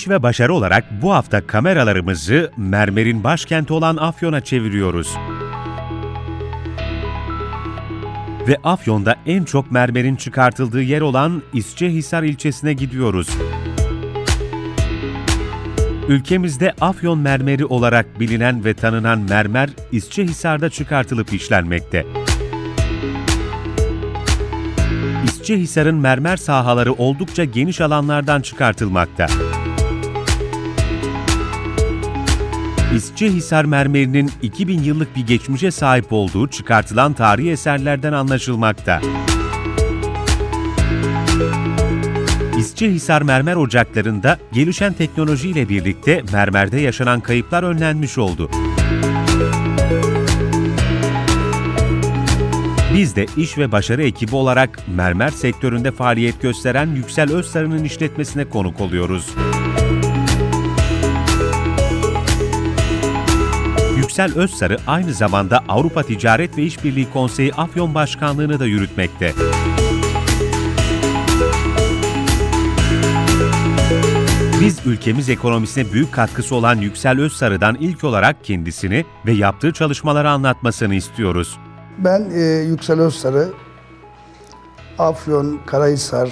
İş ve başarı olarak bu hafta kameralarımızı mermerin başkenti olan Afyon'a çeviriyoruz. Ve Afyon'da en çok mermerin çıkartıldığı yer olan İsçehisar ilçesine gidiyoruz. Ülkemizde Afyon mermeri olarak bilinen ve tanınan mermer İsçehisar'da çıkartılıp işlenmekte. İsçehisar'ın mermer sahaları oldukça geniş alanlardan çıkartılmakta. İsçehisar mermerinin 2000 yıllık bir geçmişe sahip olduğu çıkartılan tarihi eserlerden anlaşılmakta. İsçehisar mermer ocaklarında gelişen teknolojiyle birlikte mermerde yaşanan kayıplar önlenmiş oldu. Biz de iş ve başarı ekibi olarak mermer sektöründe faaliyet gösteren Yüksel Özsarı'nın işletmesine konuk oluyoruz. Yüksel Özsarı aynı zamanda Avrupa Ticaret ve İşbirliği Konseyi Afyon Başkanlığı'nı da yürütmekte. Biz ülkemiz ekonomisine büyük katkısı olan Yüksel Özsarı'dan ilk olarak kendisini ve yaptığı çalışmaları anlatmasını istiyoruz. Ben e, Yüksel Özsarı, Afyon, Karahisar,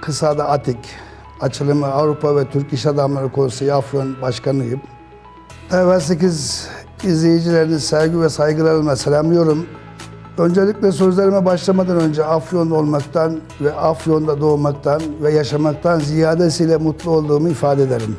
kısa da Atik, açılımı Avrupa ve Türk İş Adamları Konseyi Afyon Başkanıyım. TV 8 izleyicilerini sevgi ve saygılarımla selamlıyorum. Öncelikle sözlerime başlamadan önce Afyon'da olmaktan ve Afyon'da doğmaktan ve yaşamaktan ziyadesiyle mutlu olduğumu ifade ederim.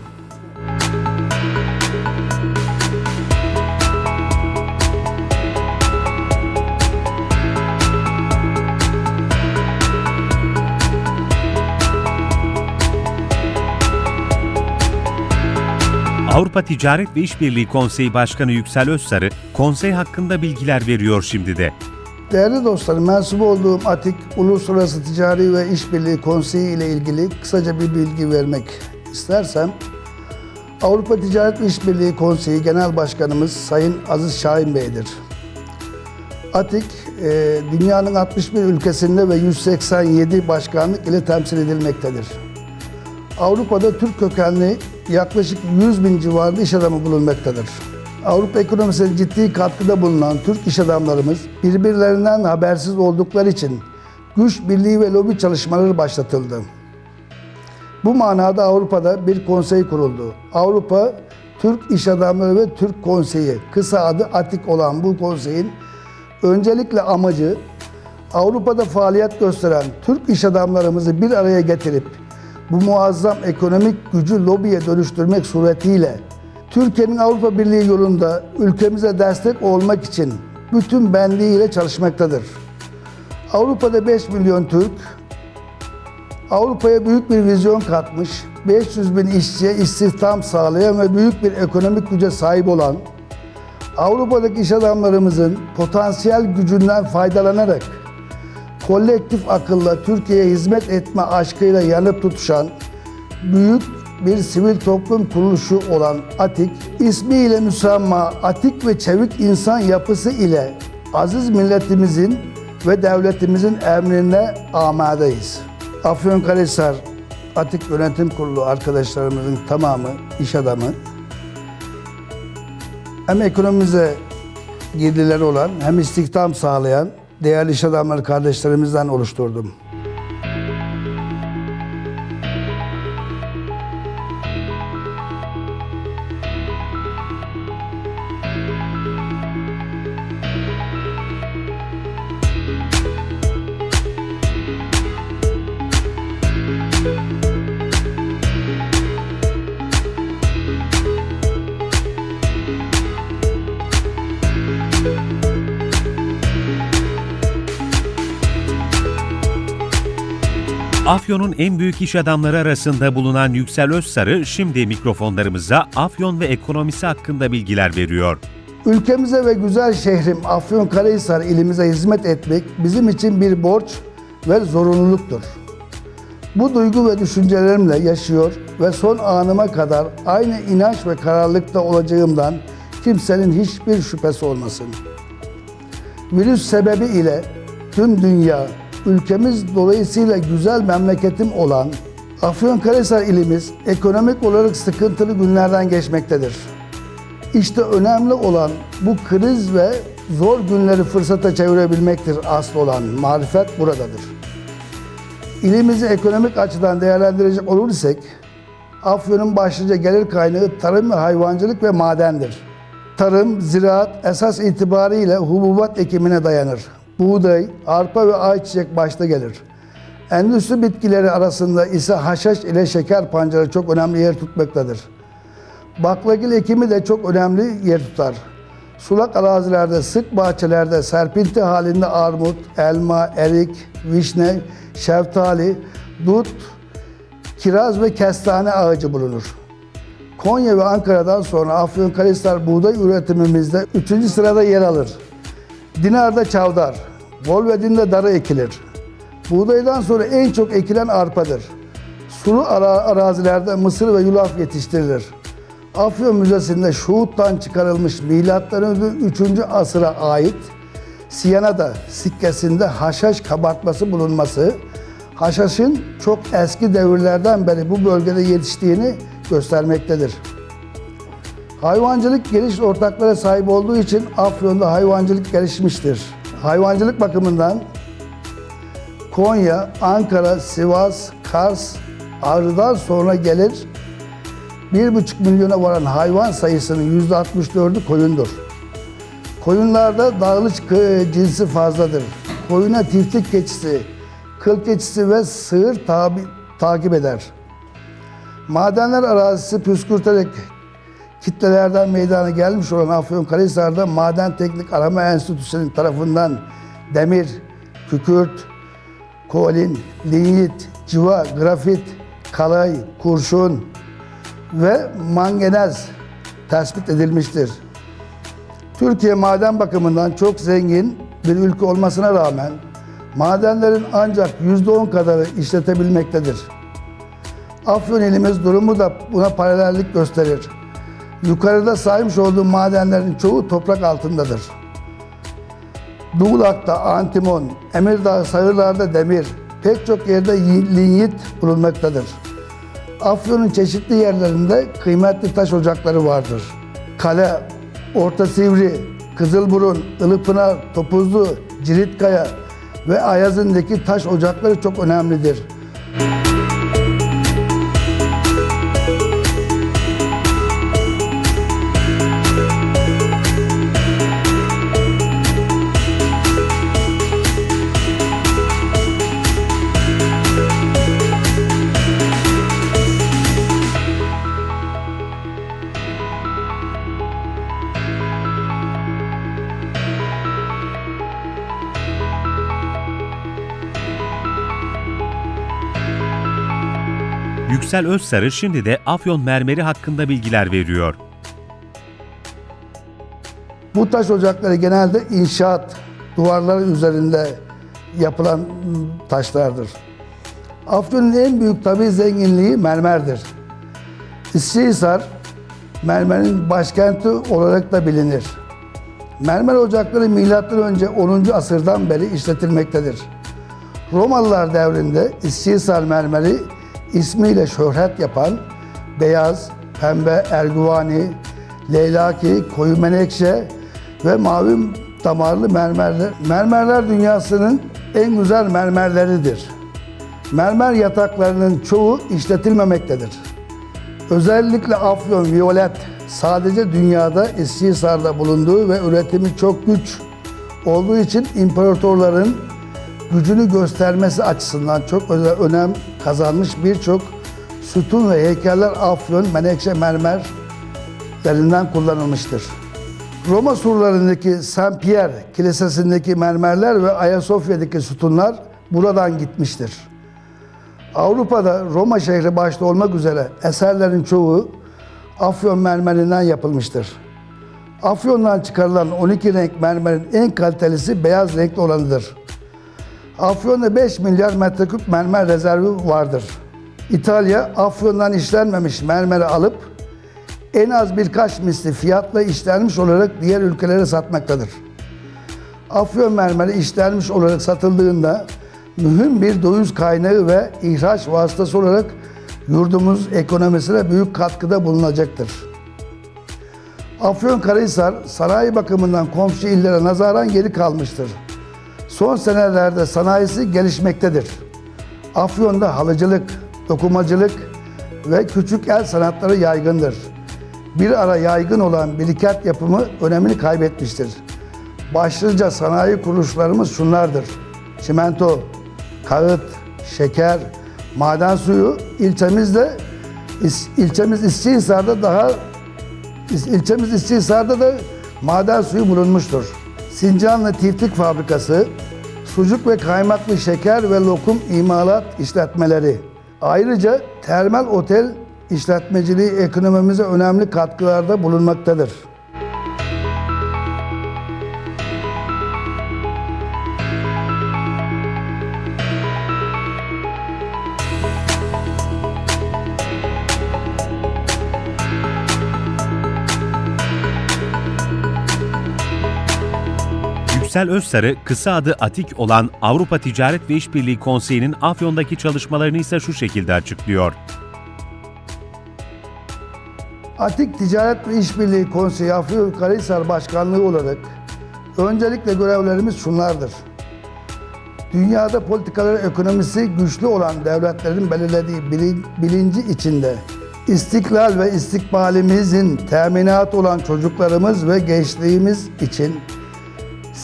Avrupa Ticaret ve İşbirliği Konseyi Başkanı Yüksel Özsarı, konsey hakkında bilgiler veriyor şimdi de. Değerli dostlarım, mensup olduğum ATİK Uluslararası Ticari ve İşbirliği Konseyi ile ilgili kısaca bir bilgi vermek istersem, Avrupa Ticaret ve İşbirliği Konseyi Genel Başkanımız Sayın Aziz Şahin Bey'dir. ATİK, e, dünyanın 61 ülkesinde ve 187 başkanlık ile temsil edilmektedir. Avrupa'da Türk kökenli yaklaşık 100 bin civarında iş adamı bulunmaktadır. Avrupa ekonomisine ciddi katkıda bulunan Türk iş adamlarımız birbirlerinden habersiz oldukları için güç birliği ve lobi çalışmaları başlatıldı. Bu manada Avrupa'da bir konsey kuruldu. Avrupa Türk İş Adamları ve Türk Konseyi, kısa adı ATİK olan bu konseyin öncelikle amacı Avrupa'da faaliyet gösteren Türk iş adamlarımızı bir araya getirip bu muazzam ekonomik gücü lobiye dönüştürmek suretiyle Türkiye'nin Avrupa Birliği yolunda ülkemize destek olmak için bütün benliğiyle çalışmaktadır. Avrupa'da 5 milyon Türk, Avrupa'ya büyük bir vizyon katmış, 500 bin işçiye istihdam sağlayan ve büyük bir ekonomik güce sahip olan, Avrupa'daki iş adamlarımızın potansiyel gücünden faydalanarak kolektif akılla Türkiye'ye hizmet etme aşkıyla yanıp tutuşan büyük bir sivil toplum kuruluşu olan ATİK, ismiyle müsemma atik ve çevik insan yapısı ile aziz milletimizin ve devletimizin emrine amadeyiz. Afyonkarahisar ATİK Yönetim Kurulu arkadaşlarımızın tamamı iş adamı. Hem ekonomimize girdileri olan hem istihdam sağlayan değerli iş adamları kardeşlerimizden oluşturdum. Afyon'un en büyük iş adamları arasında bulunan Yüksel Özsarı şimdi mikrofonlarımıza Afyon ve ekonomisi hakkında bilgiler veriyor. Ülkemize ve güzel şehrim Afyonkarahisar ilimize hizmet etmek bizim için bir borç ve zorunluluktur. Bu duygu ve düşüncelerimle yaşıyor ve son anıma kadar aynı inanç ve kararlılıkta olacağımdan kimsenin hiçbir şüphesi olmasın. Virüs sebebi ile tüm dünya ülkemiz dolayısıyla güzel memleketim olan Afyonkarahisar ilimiz ekonomik olarak sıkıntılı günlerden geçmektedir. İşte önemli olan bu kriz ve zor günleri fırsata çevirebilmektir asıl olan marifet buradadır. İlimizi ekonomik açıdan değerlendirecek olursak, Afyon'un başlıca gelir kaynağı tarım ve hayvancılık ve madendir. Tarım, ziraat esas itibariyle hububat ekimine dayanır. Buğday, arpa ve ayçiçek başta gelir. Endüstri bitkileri arasında ise haşhaş ile şeker pancarı çok önemli yer tutmaktadır. Baklagil ekimi de çok önemli yer tutar. Sulak arazilerde, sık bahçelerde serpinti halinde armut, elma, erik, vişne, şeftali, dut, kiraz ve kestane ağacı bulunur. Konya ve Ankara'dan sonra Afyonkarahisar buğday üretimimizde 3. sırada yer alır. Dinar'da çavdar, Volvedin'de darı ekilir. Buğdaydan sonra en çok ekilen arpadır. Sulu ara- arazilerde mısır ve yulaf yetiştirilir. Afyon Müzesi'nde Şuhut'tan çıkarılmış M.Ö. 3. asıra ait Siyana'da sikkesinde haşhaş kabartması bulunması, haşhaşın çok eski devirlerden beri bu bölgede yetiştiğini göstermektedir. Hayvancılık geniş ortaklara sahip olduğu için Afyon'da hayvancılık gelişmiştir. Hayvancılık bakımından Konya, Ankara, Sivas, Kars, Ağrı'dan sonra gelir 1,5 milyona varan hayvan sayısının %64'ü koyundur. Koyunlarda dağlıç kı- cinsi fazladır. Koyuna tiftik keçisi, kıl keçisi ve sığır tabi, takip eder. Madenler arazisi püskürterek kitlelerden meydana gelmiş olan Afyonkarahisar'da Maden Teknik Arama Enstitüsü'nün tarafından demir, kükürt, kolin, linyit, civa, grafit, kalay, kurşun ve manganez tespit edilmiştir. Türkiye maden bakımından çok zengin bir ülke olmasına rağmen madenlerin ancak %10 kadarı işletebilmektedir. Afyon ilimiz durumu da buna paralellik gösterir. Yukarıda saymış olduğum madenlerin çoğu toprak altındadır. Doğulak'ta antimon, Emirdağ sahırlarda demir, pek çok yerde yi- linyit bulunmaktadır. Afyon'un çeşitli yerlerinde kıymetli taş ocakları vardır. Kale, Orta Sivri, Kızılburun, Ilıpınar, Topuzlu, Ciritkaya ve Ayazın'daki taş ocakları çok önemlidir. Yüksel Özsarı şimdi de Afyon mermeri hakkında bilgiler veriyor. Bu taş ocakları genelde inşaat duvarları üzerinde yapılan taşlardır. Afyon'un en büyük tabi zenginliği mermerdir. İstihisar, mermerin başkenti olarak da bilinir. Mermer ocakları M.Ö. 10. asırdan beri işletilmektedir. Romalılar devrinde İstihisar mermeri ismiyle şöhret yapan beyaz, pembe, erguvani, leylaki, koyu menekşe ve mavi damarlı mermerler. Mermerler dünyasının en güzel mermerleridir. Mermer yataklarının çoğu işletilmemektedir. Özellikle Afyon Violet sadece dünyada İstihisar'da bulunduğu ve üretimi çok güç olduğu için imparatorların gücünü göstermesi açısından çok önem kazanmış birçok sütun ve heykeller Afyon Menekşe mermerlerinden kullanılmıştır. Roma surlarındaki Saint Pierre Kilisesi'ndeki mermerler ve Ayasofya'daki sütunlar buradan gitmiştir. Avrupa'da Roma şehri başta olmak üzere eserlerin çoğu Afyon mermerinden yapılmıştır. Afyon'dan çıkarılan 12 renk mermerin en kalitelisi beyaz renkli olanıdır. Afyon'da 5 milyar metreküp mermer rezervi vardır. İtalya, Afyon'dan işlenmemiş mermeri alıp en az birkaç misli fiyatla işlenmiş olarak diğer ülkelere satmaktadır. Afyon mermeri işlenmiş olarak satıldığında mühim bir döviz kaynağı ve ihraç vasıtası olarak yurdumuz ekonomisine büyük katkıda bulunacaktır. Afyonkarahisar sanayi bakımından komşu illere nazaran geri kalmıştır. Son senelerde sanayisi gelişmektedir. Afyon'da halıcılık, dokumacılık ve küçük el sanatları yaygındır. Bir ara yaygın olan biriket yapımı önemini kaybetmiştir. Başlıca sanayi kuruluşlarımız şunlardır. Çimento, kağıt, şeker, maden suyu ilçemizde ilçemiz İstihisar'da daha ilçemiz İstihisar'da da maden suyu bulunmuştur. Sincanlı Tiftik Fabrikası, sucuk ve kaymaklı şeker ve lokum imalat işletmeleri. Ayrıca termal otel işletmeciliği ekonomimize önemli katkılarda bulunmaktadır. Yüksel Özsarı, kısa adı ATİK olan Avrupa Ticaret ve İşbirliği Konseyi'nin Afyon'daki çalışmalarını ise şu şekilde açıklıyor. Atik Ticaret ve İşbirliği Konseyi Afyonkarahisar Başkanlığı olarak öncelikle görevlerimiz şunlardır. Dünyada politikaları ekonomisi güçlü olan devletlerin belirlediği bilin- bilinci içinde istiklal ve istikbalimizin teminatı olan çocuklarımız ve gençliğimiz için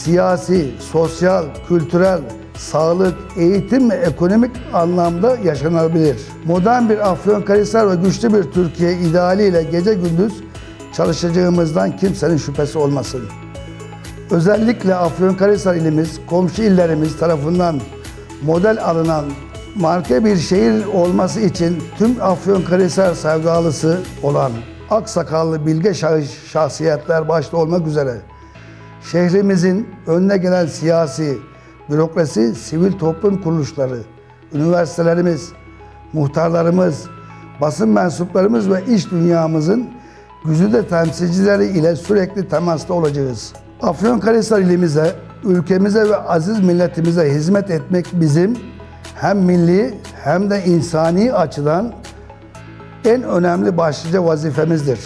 siyasi, sosyal, kültürel, sağlık, eğitim ve ekonomik anlamda yaşanabilir. Modern bir Afyonkarahisar ve güçlü bir Türkiye idealiyle gece gündüz çalışacağımızdan kimsenin şüphesi olmasın. Özellikle Afyonkarahisar ilimiz, komşu illerimiz tarafından model alınan marka bir şehir olması için tüm Afyonkarahisar sevdalısı olan aksakallı bilge şah- şahsiyetler başta olmak üzere şehrimizin önüne gelen siyasi, bürokrasi, sivil toplum kuruluşları, üniversitelerimiz, muhtarlarımız, basın mensuplarımız ve iş dünyamızın güzide temsilcileri ile sürekli temasta olacağız. Afyonkarahisar ilimize, ülkemize ve aziz milletimize hizmet etmek bizim hem milli hem de insani açıdan en önemli başlıca vazifemizdir.